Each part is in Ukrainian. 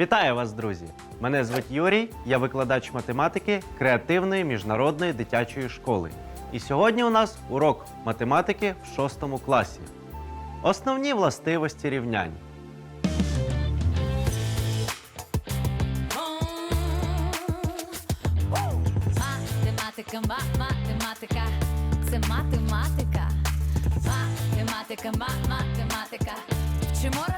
Вітаю вас, друзі! Мене звуть Юрій, я викладач математики креативної міжнародної дитячої школи. І сьогодні у нас урок математики в 6 класі. Основні властивості рівнянь. Математика, ма, математика, це математика. Математика, ма, математика. Вчимо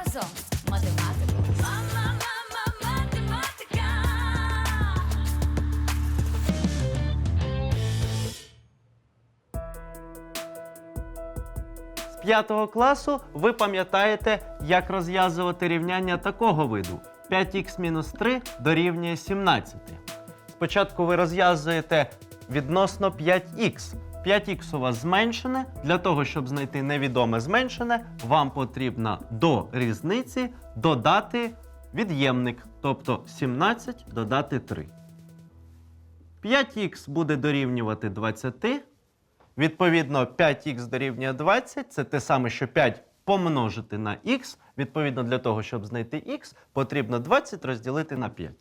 5 класу ви пам'ятаєте, як розв'язувати рівняння такого виду: 5х-3 дорівнює 17. Спочатку ви розв'язуєте відносно 5х. 5х у вас зменшене. Для того, щоб знайти невідоме зменшене, вам потрібно до різниці додати від'ємник, тобто 17 додати 3. 5х буде дорівнювати 20. Відповідно, 5х дорівнює 20, це те саме, що 5 помножити на х. Відповідно, для того, щоб знайти х, потрібно 20 розділити на 5.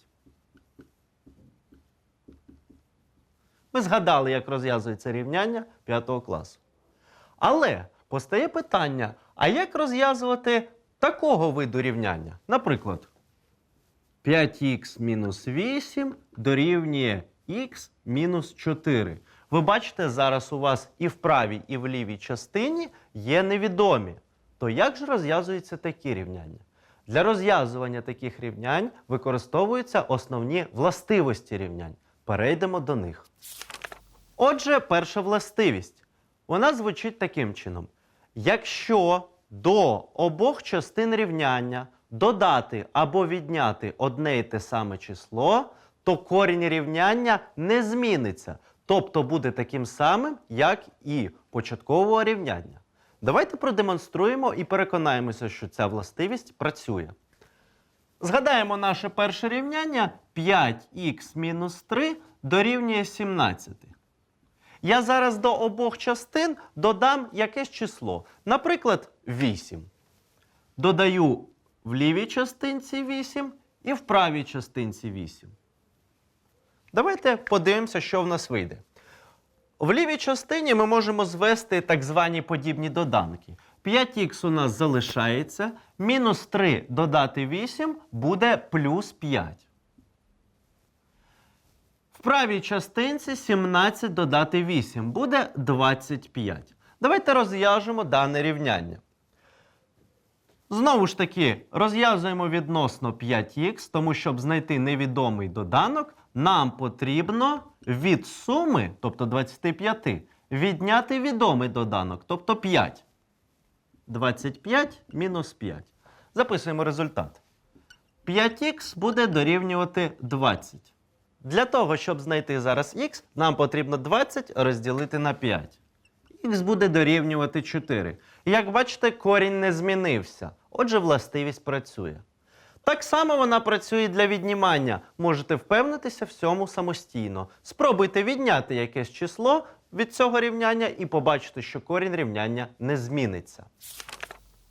Ми згадали, як розв'язується рівняння 5 класу. Але постає питання: а як розв'язувати такого виду рівняння? Наприклад, 5х мінус 8 дорівнює х мінус 4. Ви бачите, зараз у вас і в правій, і в лівій частині є невідомі. То як же розв'язуються такі рівняння? Для розв'язування таких рівнянь використовуються основні властивості рівнянь. Перейдемо до них. Отже, перша властивість. Вона звучить таким чином: якщо до обох частин рівняння додати або відняти одне і те саме число, то корінь рівняння не зміниться, тобто буде таким самим, як і початкового рівняння. Давайте продемонструємо і переконаємося, що ця властивість працює. Згадаємо наше перше рівняння 5х мінус 3 дорівнює 17. Я зараз до обох частин додам якесь число. Наприклад, 8. Додаю в лівій частинці 8 і в правій частинці 8. Давайте подивимося, що в нас вийде. В лівій частині ми можемо звести так звані подібні доданки. 5х у нас залишається, мінус 3 додати 8 буде плюс 5. В правій частинці 17 додати 8 буде 25. Давайте розв'яжемо дане рівняння. Знову ж таки, розв'язуємо відносно 5х, тому щоб знайти невідомий доданок, нам потрібно від суми, тобто 25, відняти відомий доданок, тобто 5. 25 мінус 5. Записуємо результат. 5х буде дорівнювати 20. Для того, щоб знайти зараз х, нам потрібно 20 розділити на 5. Х буде дорівнювати 4. Як бачите, корінь не змінився. Отже, властивість працює. Так само вона працює для віднімання. Можете впевнитися в цьому самостійно. Спробуйте відняти якесь число від цього рівняння і побачите, що корінь рівняння не зміниться.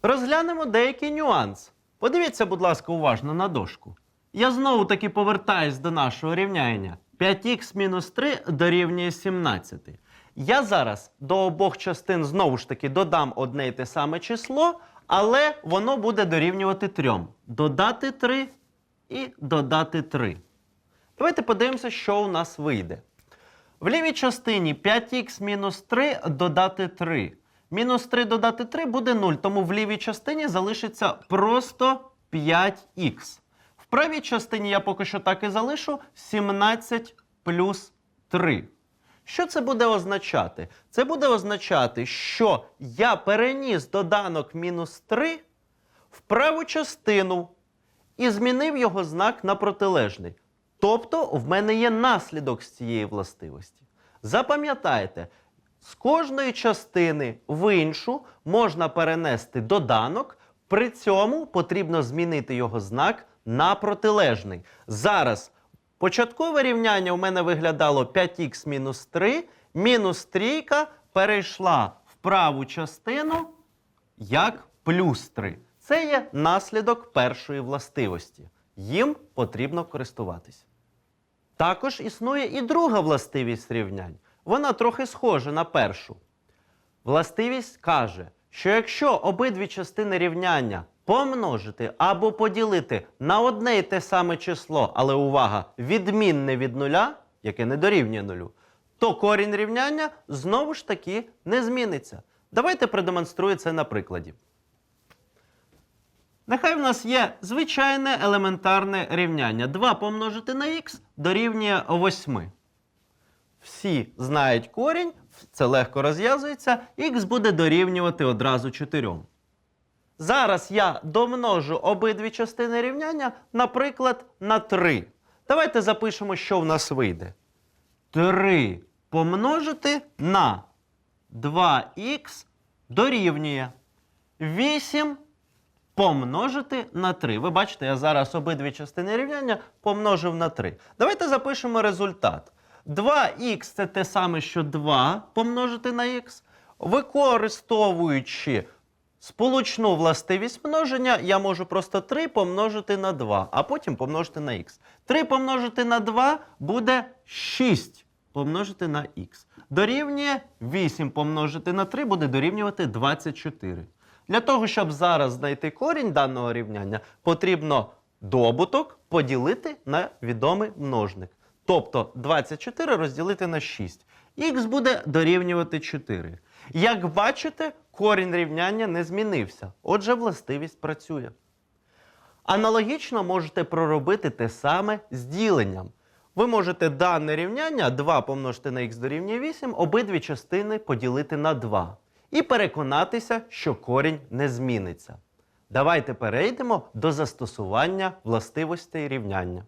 Розглянемо деякий нюанс. Подивіться, будь ласка, уважно на дошку. Я знову таки повертаюсь до нашого рівняння. 5х мінус 3 дорівнює 17. Я зараз до обох частин знову ж таки додам одне й те саме число, але воно буде дорівнювати 3. Додати 3 і додати 3. Давайте подивимося, що у нас вийде. В лівій частині 5х мінус 3 додати 3. Мінус 3 додати 3 буде 0, тому в лівій частині залишиться просто 5х. В правій частині я поки що так і залишу 17 плюс 3. Що це буде означати? Це буде означати, що я переніс доданок мінус 3 в праву частину і змінив його знак на протилежний. Тобто в мене є наслідок з цієї властивості. Запам'ятайте, з кожної частини в іншу можна перенести доданок, при цьому потрібно змінити його знак на протилежний. Зараз початкове рівняння у мене виглядало 5х мінус 3, мінус трійка перейшла в праву частину як плюс 3. Це є наслідок першої властивості. Їм потрібно користуватись. Також існує і друга властивість рівнянь. Вона трохи схожа на першу. Властивість каже, що якщо обидві частини рівняння помножити або поділити на одне і те саме число, але увага, відмінне від нуля, яке не дорівнює нулю, то корінь рівняння знову ж таки не зміниться. Давайте продемонструю це на прикладі. Нехай в нас є звичайне елементарне рівняння. 2 помножити на х дорівнює 8. Всі знають корінь, це легко розв'язується, х буде дорівнювати одразу 4. Зараз я домножу обидві частини рівняння, наприклад, на 3. Давайте запишемо, що в нас вийде. 3 помножити на 2х дорівнює 8 помножити на 3. Ви бачите, я зараз обидві частини рівняння помножив на 3. Давайте запишемо результат. 2х це те саме, що 2 помножити на х. Використовуючи сполучну властивість множення, я можу просто 3 помножити на 2, а потім помножити на х. 3 помножити на 2 буде 6 помножити на х. Дорівнює 8 помножити на 3 буде дорівнювати 24. Для того, щоб зараз знайти корінь даного рівняння, потрібно добуток поділити на відомий множник. Тобто 24 розділити на 6. Х буде дорівнювати 4. Як бачите, корінь рівняння не змінився. Отже, властивість працює. Аналогічно можете проробити те саме з діленням. Ви можете дане рівняння 2 помножити на х дорівнює 8, обидві частини поділити на 2. І переконатися, що корінь не зміниться. Давайте перейдемо до застосування властивостей рівняння.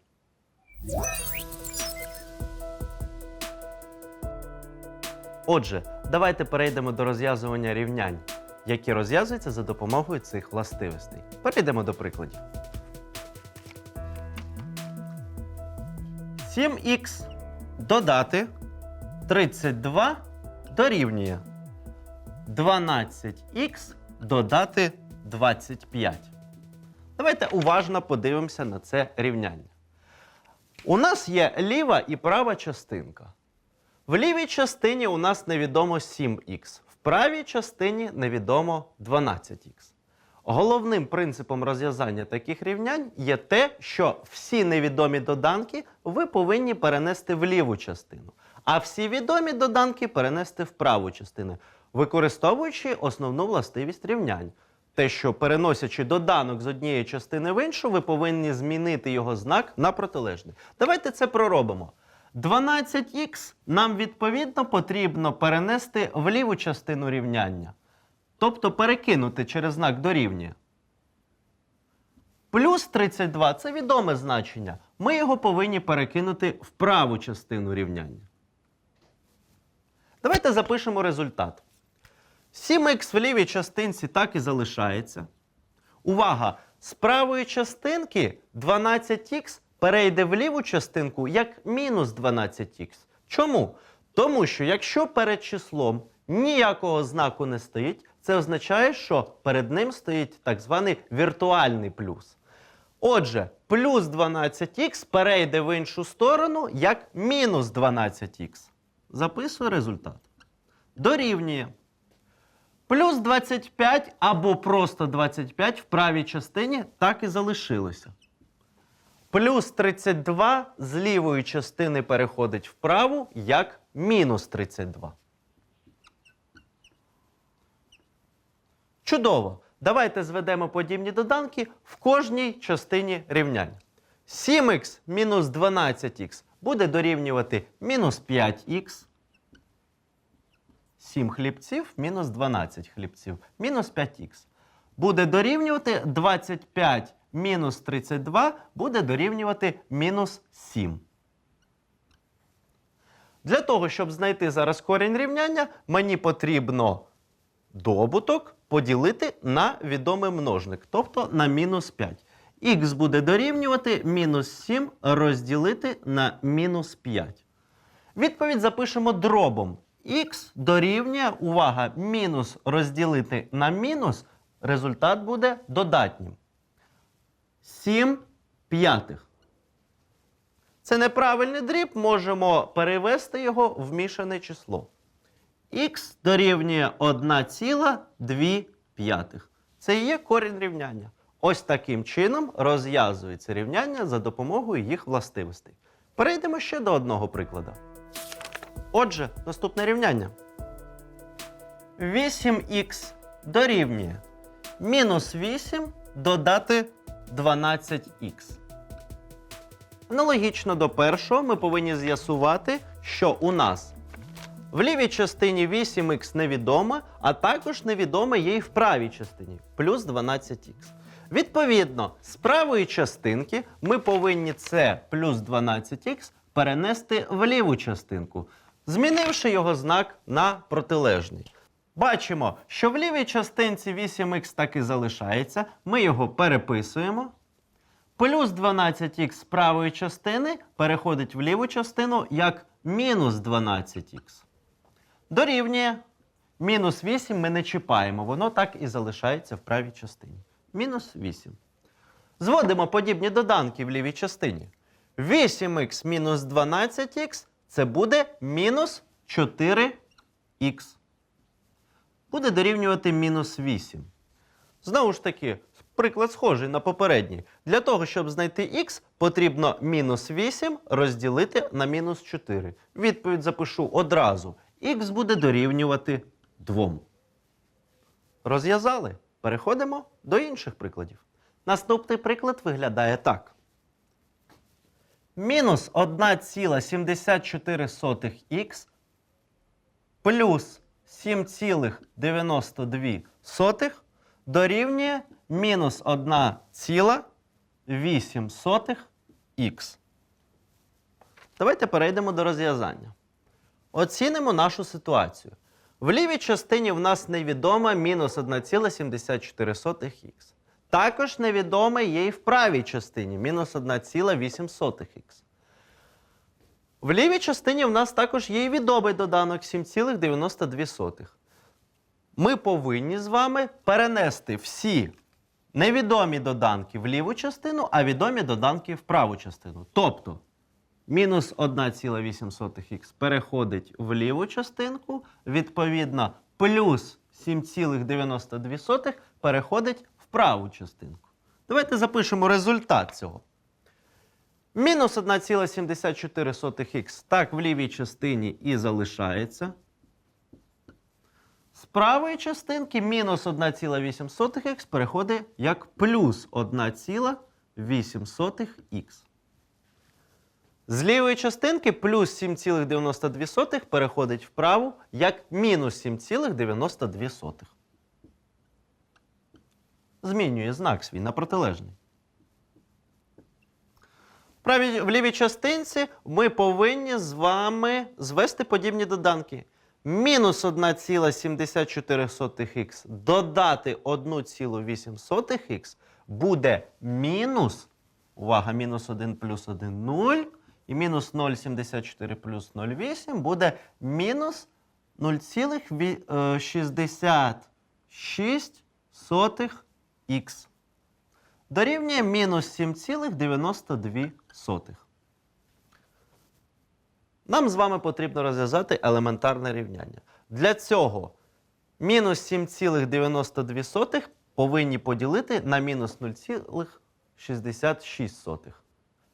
Отже, давайте перейдемо до розв'язування рівнянь, які розв'язуються за допомогою цих властивостей. Перейдемо до прикладів. 7х додати 32 дорівнює 12х додати 25. Давайте уважно подивимося на це рівняння. У нас є ліва і права частинка. В лівій частині у нас невідомо 7х, в правій частині невідомо 12х. Головним принципом розв'язання таких рівнянь є те, що всі невідомі доданки ви повинні перенести в ліву частину, а всі відомі доданки перенести в праву частину, використовуючи основну властивість рівнянь. Те, що переносячи доданок з однієї частини в іншу, ви повинні змінити його знак на протилежний. Давайте це проробимо. 12х нам відповідно потрібно перенести в ліву частину рівняння. Тобто перекинути через знак дорівнює. Плюс 32 це відоме значення. Ми його повинні перекинути в праву частину рівняння. Давайте запишемо результат. 7х в лівій частинці так і залишається. Увага! З правої частинки 12х перейде в ліву частинку як мінус 12х. Чому? Тому що якщо перед числом ніякого знаку не стоїть, це означає, що перед ним стоїть так званий віртуальний плюс. Отже, плюс 12х перейде в іншу сторону як мінус 12х. Записую результат. Дорівнює. Плюс 25 або просто 25 в правій частині так і залишилося. Плюс 32 з лівої частини переходить в праву як мінус 32. Чудово! Давайте зведемо подібні доданки в кожній частині рівняння. 7х мінус 12х буде дорівнювати мінус 5х. 7 хлібців мінус 12 хлібців. Мінус 5х. Буде дорівнювати 25 мінус 32 буде дорівнювати мінус 7. Для того, щоб знайти зараз корінь рівняння, мені потрібно добуток поділити на відомий множник, тобто на мінус 5. Х буде дорівнювати мінус 7 розділити на мінус 5. Відповідь запишемо дробом. Х дорівнює, увага, мінус розділити на мінус, результат буде додатнім. 7 п'ятих. Це неправильний дріб, можемо перевести його в мішане число. Х дорівнює 1,2 п'ятих. Це і є корінь рівняння. Ось таким чином розв'язується рівняння за допомогою їх властивостей. Перейдемо ще до одного прикладу. Отже, наступне рівняння. 8х дорівнює мінус 8 додати 12х. Аналогічно до першого ми повинні з'ясувати, що у нас в лівій частині 8х невідоме, а також невідоме є і в правій частині плюс 12х. Відповідно, з правої частинки ми повинні це плюс 12х перенести в ліву частинку, змінивши його знак на протилежний. Бачимо, що в лівій частинці 8х так і залишається. Ми його переписуємо. Плюс 12х з правої частини переходить в ліву частину як мінус 12х. Дорівнює. Мінус 8 ми не чіпаємо, воно так і залишається в правій частині. Мінус 8. Зводимо подібні доданки в лівій частині. 8х мінус 12х це буде мінус 4х. Буде дорівнювати мінус 8. Знову ж таки, приклад схожий на попередній. Для того, щоб знайти х, потрібно мінус 8 розділити на мінус 4. Відповідь запишу одразу. Х буде дорівнювати 2. Розв'язали. Переходимо до інших прикладів. Наступний приклад виглядає так. Мінус 1,74х плюс 7,92 дорівнює мінус 1,8х. Давайте перейдемо до розв'язання. Оцінимо нашу ситуацію. В лівій частині в нас невідома мінус 1,74х. Також невідоме є і в правій частині мінус 1,8х. В лівій частині в нас також є і відомий доданок 7,92. Ми повинні з вами перенести всі невідомі доданки в ліву частину, а відомі доданки в праву частину. Тобто мінус 1,8х переходить в ліву частинку, відповідно, плюс 7,92 переходить в праву частинку. Давайте запишемо результат цього. Мінус 1,74х так в лівій частині і залишається. З правої частинки мінус 1,8х переходить як плюс 1,8х. З лівої частинки плюс 7,92 переходить вправо як мінус 7,92. Змінює знак свій на протилежний. Правій- В лівій частинці ми повинні з вами звести подібні доданки. Мінус 1,74х додати 1,8х буде мінус, увага, мінус 1 плюс 1 0, і мінус 0,74 плюс 0,8 буде мінус е, 0,66х. Дорівнює мінус 7,92. Нам з вами потрібно розв'язати елементарне рівняння. Для цього мінус 7,92 повинні поділити на мінус 0,66.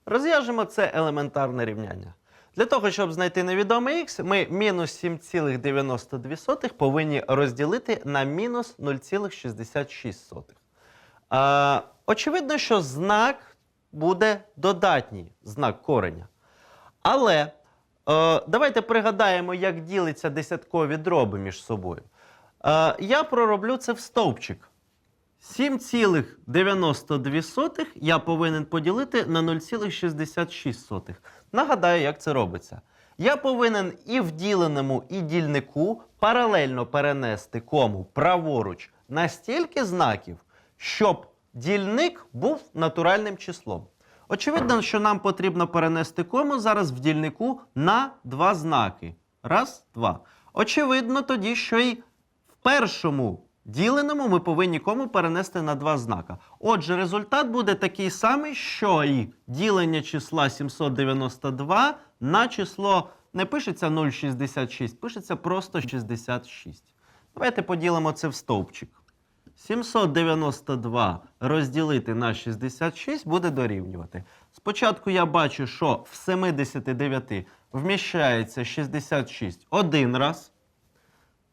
Розв'яжемо це елементарне рівняння. Для того, щоб знайти невідомий х, ми мінус 7,92 повинні розділити на мінус 0,66. Е, очевидно, що знак буде додатній, знак кореня. Але е, давайте пригадаємо, як ділиться десяткові дроби між собою. Е, я пророблю це в стовпчик. 7,92 я повинен поділити на 0,66. Нагадаю, як це робиться. Я повинен і в діленому, і дільнику паралельно перенести кому праворуч настільки знаків, щоб дільник був натуральним числом. Очевидно, що нам потрібно перенести кому зараз в дільнику на два знаки. Раз, два. Очевидно тоді, що і в першому Діленому ми повинні кому перенести на два знака. Отже, результат буде такий самий, що і ділення числа 792 на число не пишеться 0,66, пишеться просто 66. Давайте поділимо це в стовпчик. 792 розділити на 66 буде дорівнювати. Спочатку я бачу, що в 79 вміщається 66 один раз.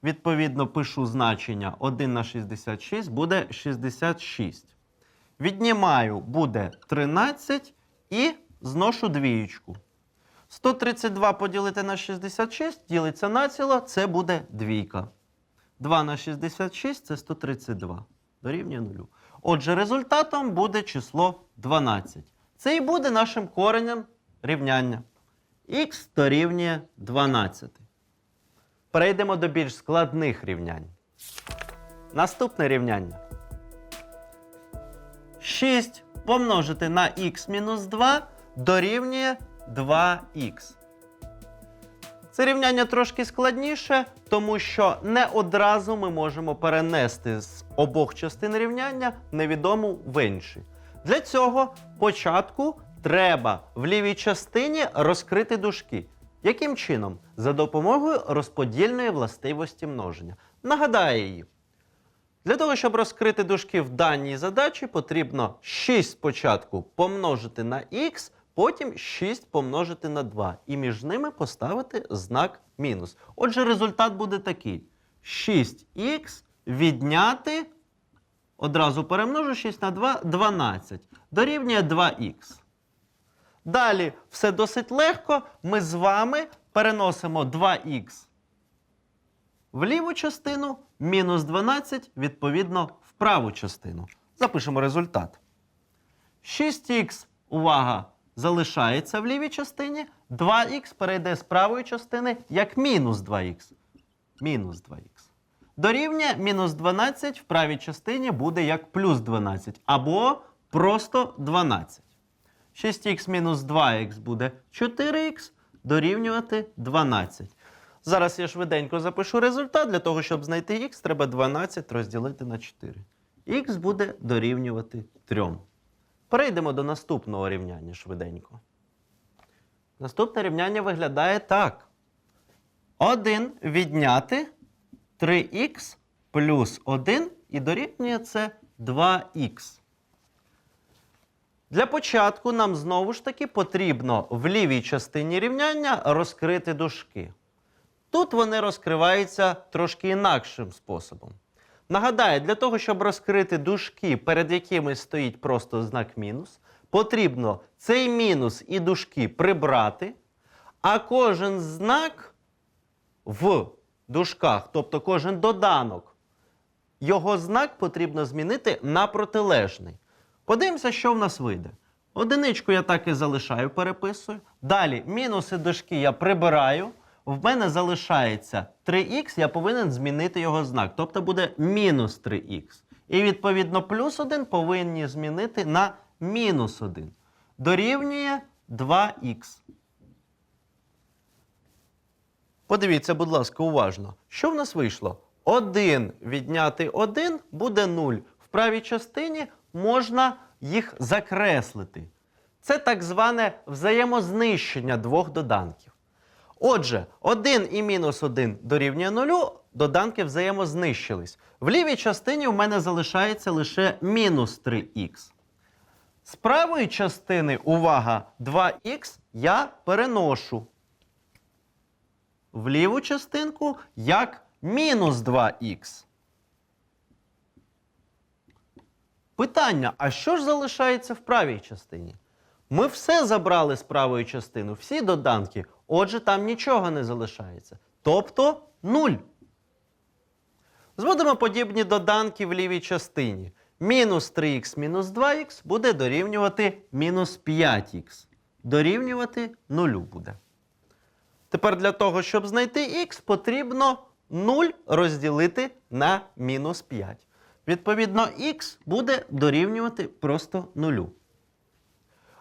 Відповідно, пишу значення 1 на 66 буде 66. Віднімаю буде 13 і зношу двієчку. 132 поділити на 66 ділиться на ціло, це буде двійка. 2 на 66 це 132. Дорівнює 0. Отже, результатом буде число 12. Це і буде нашим коренем рівняння. Х дорівнює 12. Перейдемо до більш складних рівнянь. Наступне рівняння. 6 помножити на х мінус 2 дорівнює 2х. Це рівняння трошки складніше, тому що не одразу ми можемо перенести з обох частин рівняння невідому в інші. Для цього спочатку треба в лівій частині розкрити дужки. Яким чином? За допомогою розподільної властивості множення. Нагадаю її. Для того, щоб розкрити дужки в даній задачі, потрібно 6 спочатку помножити на х, потім 6 помножити на 2. І між ними поставити знак мінус. Отже, результат буде такий: 6х відняти, одразу перемножу 6 на 2, 12. Дорівнює 2х. Далі все досить легко. Ми з вами переносимо 2х в ліву частину, мінус 12, відповідно, в праву частину. Запишемо результат. 6х, увага, залишається в лівій частині. 2х перейде з правої частини як мінус 2х. Мінус 2х. Дорівнює мінус 12 в правій частині буде як плюс 12. Або просто 12. 6х мінус 2х буде 4х дорівнювати 12. Зараз я швиденько запишу результат. Для того, щоб знайти х, треба 12 розділити на 4. Х буде дорівнювати 3. Перейдемо до наступного рівняння швиденько. Наступне рівняння виглядає так. 1 відняти 3х плюс 1 і дорівнює це 2х. Для початку нам знову ж таки потрібно в лівій частині рівняння розкрити дужки. Тут вони розкриваються трошки інакшим способом. Нагадаю, для того, щоб розкрити дужки, перед якими стоїть просто знак мінус, потрібно цей мінус і дужки прибрати, а кожен знак в дужках, тобто кожен доданок, його знак потрібно змінити на протилежний. Подивимося, що в нас вийде. Одиничку я так і залишаю, переписую. Далі мінуси дужки я прибираю. В мене залишається 3х, я повинен змінити його знак. Тобто буде мінус 3х. І відповідно плюс 1 повинні змінити на мінус 1. Дорівнює 2х. Подивіться, будь ласка, уважно. Що в нас вийшло? 1 відняти 1 буде 0. В правій частині можна їх закреслити. Це так зване взаємознищення двох доданків. Отже, 1 і мінус 1 дорівнює 0, доданки взаємознищились. В лівій частині у мене залишається лише мінус 3х. З правої частини, увага, 2х я переношу в ліву частинку як мінус 2х. Питання: а що ж залишається в правій частині? Ми все забрали з правої частини, всі доданки, отже, там нічого не залишається. Тобто 0. Зводимо подібні доданки в лівій частині. Мінус 3х мінус 2х буде дорівнювати мінус 5х. Дорівнювати 0 буде. Тепер для того, щоб знайти х, потрібно 0 розділити на мінус 5. Відповідно, х буде дорівнювати просто 0.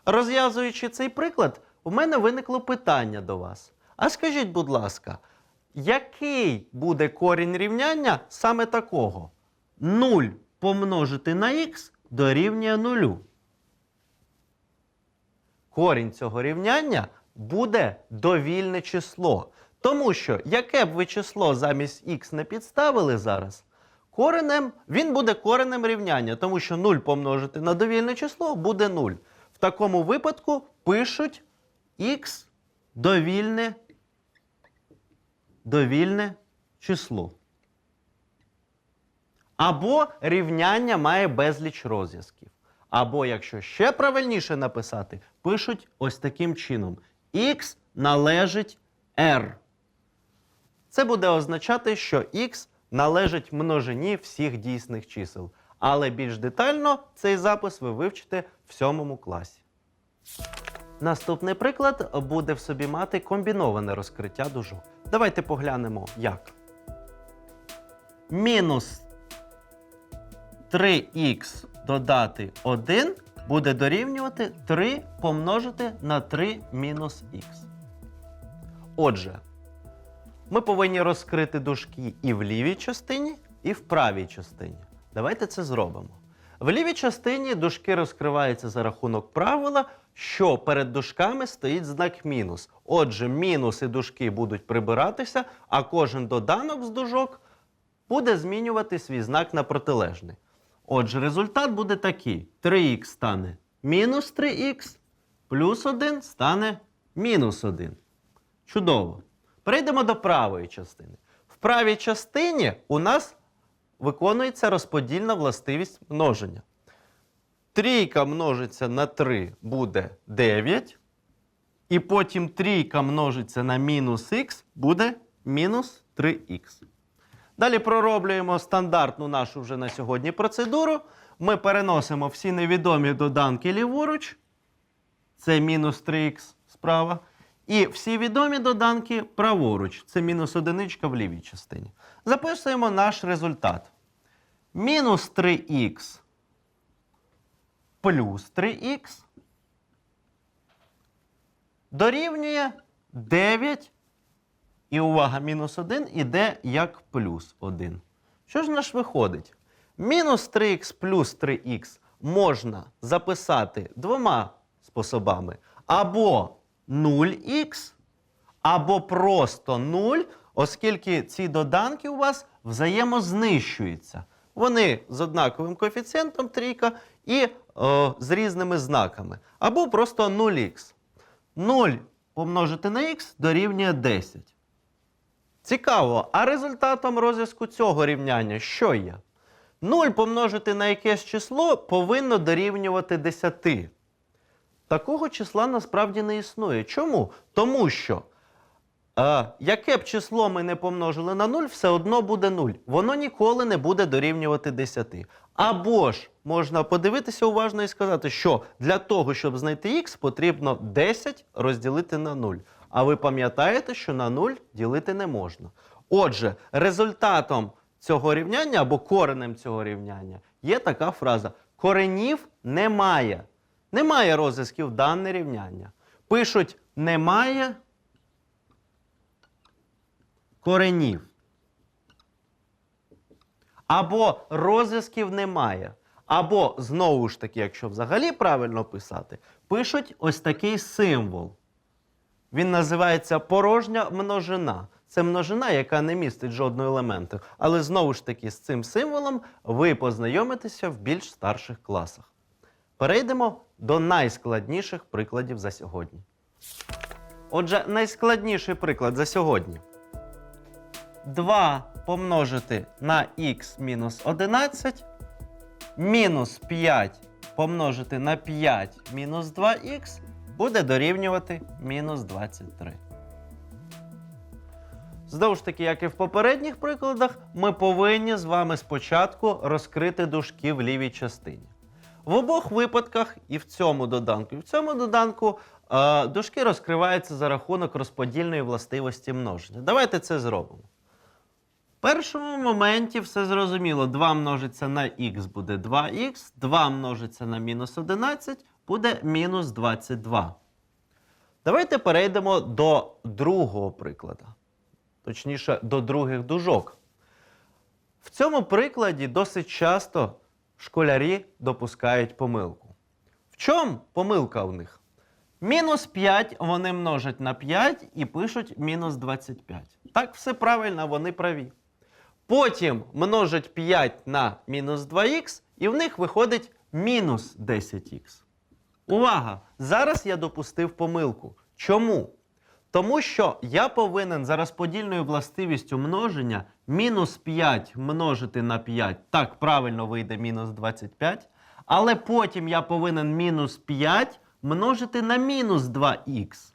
Розв'язуючи цей приклад, у мене виникло питання до вас. А скажіть, будь ласка, який буде корінь рівняння саме такого? 0 помножити на х дорівнює 0. Корінь цього рівняння буде довільне число. Тому що, яке б ви число замість х не підставили зараз, коренем, він буде коренем рівняння, тому що 0 помножити на довільне число буде 0. В такому випадку пишуть х довільне, довільне число. Або рівняння має безліч розв'язків. Або, якщо ще правильніше написати, пишуть ось таким чином: х належить r. Це буде означати, що х належить множині всіх дійсних чисел. Але більш детально цей запис ви вивчите в сьомому класі. Наступний приклад буде в собі мати комбіноване розкриття дужок. Давайте поглянемо, як. Мінус 3х додати 1 буде дорівнювати 3 помножити на 3 мінус х. Отже, ми повинні розкрити дужки і в лівій частині, і в правій частині. Давайте це зробимо. В лівій частині дужки розкриваються за рахунок правила, що перед дужками стоїть знак мінус. Отже, мінуси дужки будуть прибиратися, а кожен доданок з дужок буде змінювати свій знак на протилежний. Отже, результат буде такий: 3х стане мінус 3х, плюс 1 стане мінус 1. Чудово. Перейдемо до правої частини. В правій частині у нас виконується розподільна властивість множення. Трійка множиться на 3 буде 9. І потім трійка множиться на мінус х буде мінус 3х. Далі пророблюємо стандартну нашу вже на сьогодні процедуру. Ми переносимо всі невідомі доданки ліворуч. Це мінус 3х справа. І всі відомі доданки праворуч. Це мінус одиничка в лівій частині. Записуємо наш результат. Мінус 3х плюс 3х дорівнює 9 і увага, мінус 1 іде як плюс 1. Що ж наш виходить? Мінус 3х плюс 3х можна записати двома способами. Або 0х, або просто 0, оскільки ці доданки у вас взаємознищуються. Вони з однаковим коефіцієнтом трійка і е, з різними знаками. Або просто 0х. 0 помножити на х дорівнює 10. Цікаво, а результатом розв'язку цього рівняння що є? 0 помножити на якесь число повинно дорівнювати 10. Такого числа насправді не існує. Чому? Тому що е, яке б число ми не помножили на 0, все одно буде 0. Воно ніколи не буде дорівнювати 10. Або ж можна подивитися уважно і сказати, що для того, щоб знайти х, потрібно 10 розділити на 0. А ви пам'ятаєте, що на 0 ділити не можна. Отже, результатом цього рівняння або коренем цього рівняння є така фраза: коренів немає. Немає розв'язків дане рівняння. Пишуть немає коренів. Або розв'язків немає. Або, знову ж таки, якщо взагалі правильно писати, пишуть ось такий символ. Він називається порожня множина. Це множина, яка не містить жодного елементу. Але знову ж таки, з цим символом ви познайомитеся в більш старших класах. Перейдемо до найскладніших прикладів за сьогодні. Отже, найскладніший приклад за сьогодні. 2 помножити на х мінус 11, мінус 5 помножити на 5 мінус 2х буде дорівнювати мінус 23. Знову ж таки, як і в попередніх прикладах, ми повинні з вами спочатку розкрити дужки в лівій частині. В обох випадках, і в цьому доданку, і в цьому доданку, е, дужки розкриваються за рахунок розподільної властивості множення. Давайте це зробимо. Першому моменті все зрозуміло. 2 множиться на х буде 2х, 2 множиться на мінус 11 буде мінус 22. Давайте перейдемо до другого прикладу. Точніше, до других дужок. В цьому прикладі досить часто школярі допускають помилку. В чому помилка у них? Мінус 5 вони множать на 5 і пишуть мінус 25. Так, все правильно, вони праві. Потім множать 5 на мінус 2х, і в них виходить мінус 10х. Увага! Зараз я допустив помилку. Чому? Тому що я повинен за розподільною властивістю множення мінус 5 множити на 5, так правильно вийде мінус 25, але потім я повинен мінус 5 множити на мінус 2х.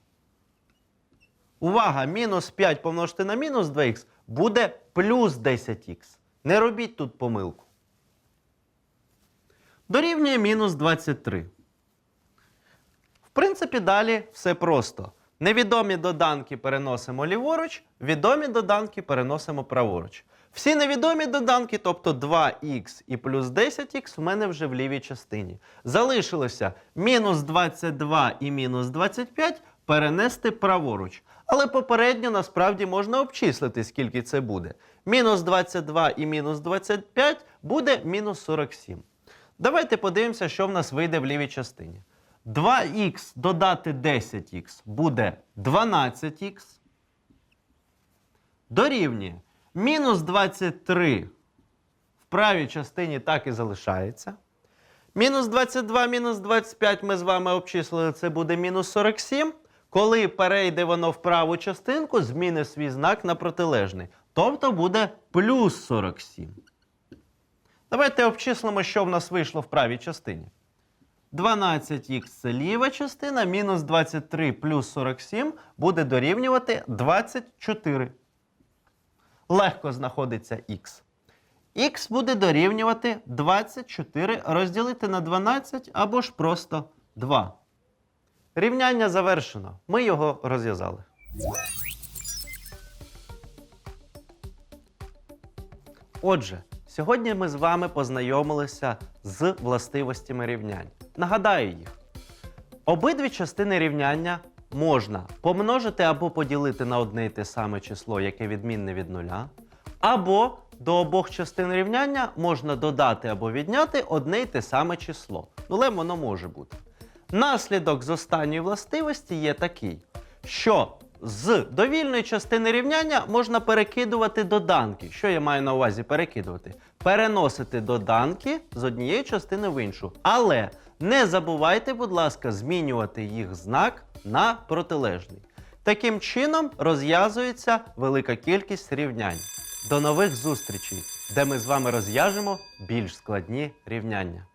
Увага! Мінус 5 помножити на мінус 2х буде плюс 10х. Не робіть тут помилку. Дорівнює мінус 23. В принципі, далі все просто. Невідомі доданки переносимо ліворуч, відомі доданки переносимо праворуч. Всі невідомі доданки, тобто 2х і плюс 10х, в мене вже в лівій частині. Залишилося мінус 22 і мінус 25 перенести праворуч. Але попередньо насправді можна обчислити, скільки це буде. Мінус 22 і мінус 25 буде мінус 47. Давайте подивимося, що в нас вийде в лівій частині. 2х додати 10х буде 12х. Дорівнює. Мінус 23 в правій частині так і залишається. Мінус 22, мінус 25 ми з вами обчислили, це буде мінус 47. Коли перейде воно в праву частинку, зміни свій знак на протилежний. Тобто буде плюс 47. Давайте обчислимо, що в нас вийшло в правій частині. 12х це ліва частина, мінус 23 плюс 47 буде дорівнювати 24. Легко знаходиться х. Х буде дорівнювати 24 розділити на 12 або ж просто 2. Рівняння завершено. Ми його розв'язали. Отже, сьогодні ми з вами познайомилися з властивостями рівнянь. Нагадаю їх. Обидві частини рівняння можна помножити або поділити на одне і те саме число, яке відмінне від нуля, або до обох частин рівняння можна додати або відняти одне й те саме число. Нулем воно може бути. Наслідок з останньої властивості є такий, що з довільної частини рівняння можна перекидувати доданки. Що я маю на увазі перекидувати? Переносити доданки з однієї частини в іншу. Але не забувайте, будь ласка, змінювати їх знак на протилежний. Таким чином розв'язується велика кількість рівнянь. До нових зустрічей, де ми з вами розв'яжемо більш складні рівняння.